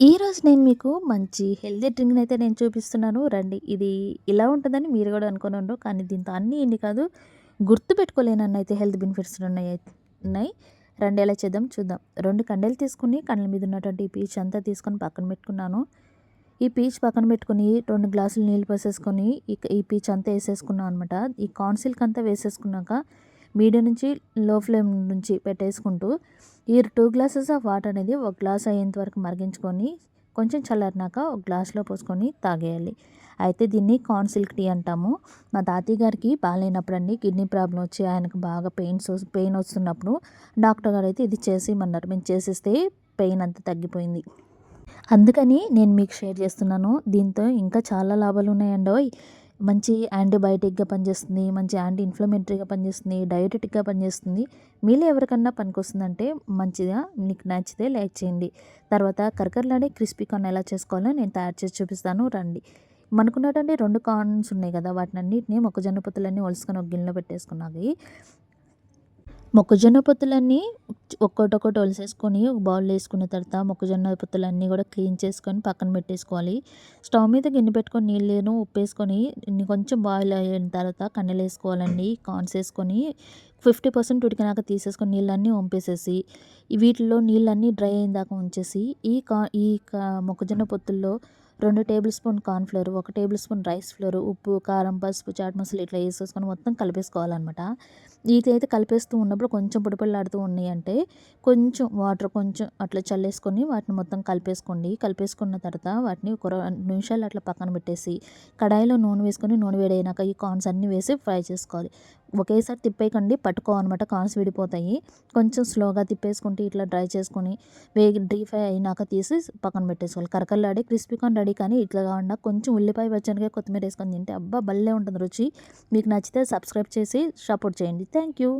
ఈరోజు నేను మీకు మంచి హెల్తీ డ్రింక్ని అయితే నేను చూపిస్తున్నాను. రండి. ఇది ఇలా ఉంటుందని మీరు కూడా అనుకుని ఉండరు కానీ దీంతో అన్నీ ఇన్ని కాదు. గుర్తుపెట్టుకోలేనన్న అయితే హెల్త్ బెనిఫిట్స్ ఉన్నాయి. ఉన్నాయి. రెండు ఎలా చేద్దాం? చూద్దాం. రెండు కండలు తీసుకుని కండ్ల మీద ఉన్నటువంటి ఈ పీచ్ అంతా తీసుకొని పక్కన పెట్టుకున్నాను. ఈ పీచ్ పక్కన పెట్టుకుని రెండు గ్లాసులు నీళ్ళు పోసేసుకొని ఈ పీచ్ అంతా వేసేసుకున్నాను అనమాట ఈ కాన్సిల్క్ అంతా వేసేసుకున్నాక మీడియం నుంచి లో ఫ్లేమ్ నుంచి పెట్టేసుకుంటూ ఈ టూ గ్లాసెస్ ఆఫ్ వాటర్ అనేది ఒక గ్లాస్ అయ్యేంత వరకు మరిగించుకొని కొంచెం చల్లారినాక ఒక గ్లాస్లో పోసుకొని తాగేయాలి. అయితే దీన్ని కార్న్ సిల్క్ టీ అంటాము. మా తాతయ్య గారికి బాగాలేనప్పుడండి కిడ్నీ ప్రాబ్లం వచ్చి ఆయనకు బాగా పెయిన్స్ పెయిన్ వస్తున్నప్పుడు డాక్టర్ గారు అయితే ఇది చేసేయమన్నారు. మేము చేసేస్తే పెయిన్ అంతా తగ్గిపోయింది. అందుకని నేను మీకు షేర్ చేస్తున్నాను. దీంతో ఇంకా చాలా లాభాలు ఉన్నాయండి మంచి యాంటీబయాటిక్గా పనిచేస్తుంది మంచి యాంటీ ఇన్ఫ్లమేటరీగా పనిచేస్తుంది డయాబెటిక్గా పనిచేస్తుంది. మీలో ఎవరికన్నా పనికొస్తుందంటే మంచిగా మీకు నచ్చితే లైక్ చేయండి. తర్వాత కరకరలాడే క్రిస్పీ కార్న్ ఎలా చేసుకోవాలో నేను తయారు చేసి చూపిస్తాను. రండి. మనకున్నటువంటి రెండు కార్న్స్ ఉన్నాయి కదా వాటిని అన్నింటినీ మొక్కజొన్న పొత్తులన్నీ ఒలుసుకొని ఒక గిన్నెలో పెట్టేసుకున్నాయి మొక్కజొన్న పొత్తులన్నీ ఒక్కొక్కటి ఒలిసేసుకొని ఒక బౌల్ వేసుకున్న తర్వాత మొక్కజొన్న పొత్తులన్నీ కూడా క్లీన్ చేసుకొని పక్కన పెట్టేసుకోవాలి. స్టవ్ మీద గిన్నె పెట్టుకొని నీళ్ళను ఉప్పేసుకొని కొంచెం బాయిల్ అయిన తర్వాత కన్నెలు వేసుకోవాలండి. కార్న్స్ వేసుకొని ఫిఫ్టీ పర్సెంట్ ఉడికినాక తీసేసుకొని నీళ్ళన్నీ వంపేసేసి వీటిలో నీళ్ళన్నీ డ్రై అయిన దాకా ఉంచేసి ఈ కా ఈ మొక్కజొన్న పొత్తుల్లో రెండు టేబుల్ స్పూన్ కార్న్ఫ్లోర్ ఒక టేబుల్ స్పూన్ రైస్ ఫ్లోర్ ఉప్పు కారం పసుపు చాట్ మసాలా ఇట్లా వేసేసుకొని మొత్తం కలిపేసుకోవాలన్నమాట. ఇది అయితే కలిపేస్తూ ఉన్నప్పుడు కొంచెం పొడిపొడిలాడుతూ ఉన్నాయి అంటే కొంచెం వాటర్ కొంచెం అట్లా చల్లేసుకొని వాటిని మొత్తం కలిపేసుకోండి. కలిపేసుకున్న తర్వాత వాటిని ఒక నిమిషాలు అట్లా పక్కన పెట్టేసి కడాయిలో నూనె వేసుకొని నూనె వేడైనాక ఈ కార్న్స్ అన్నీ వేసి ఫ్రై చేసుకోవాలి. ఒకేసారి తిప్పేయకండి పట్టుకో అనమాట కాన్స్ విడిపోతాయి. కొంచెం స్లోగా తిప్పేసుకుంటే ఇట్లా డ్రై చేసుకొని వేగి డీ ఫ్రై అయినాక తీసి పక్కన పెట్టేసుకోవాలి. కరకల్లాడి క్రిస్పీ కార్న్ రెడీ కానీ ఇట్లా కాకుండా కొంచెం ఉల్లిపాయ వచ్చానికే కొత్తిమీర వేసుకొని తింటే అబ్బా భలే ఉంటుంది రుచి. మీకు నచ్చితే సబ్స్క్రైబ్ చేసి సపోర్ట్ చేయండి. Thank you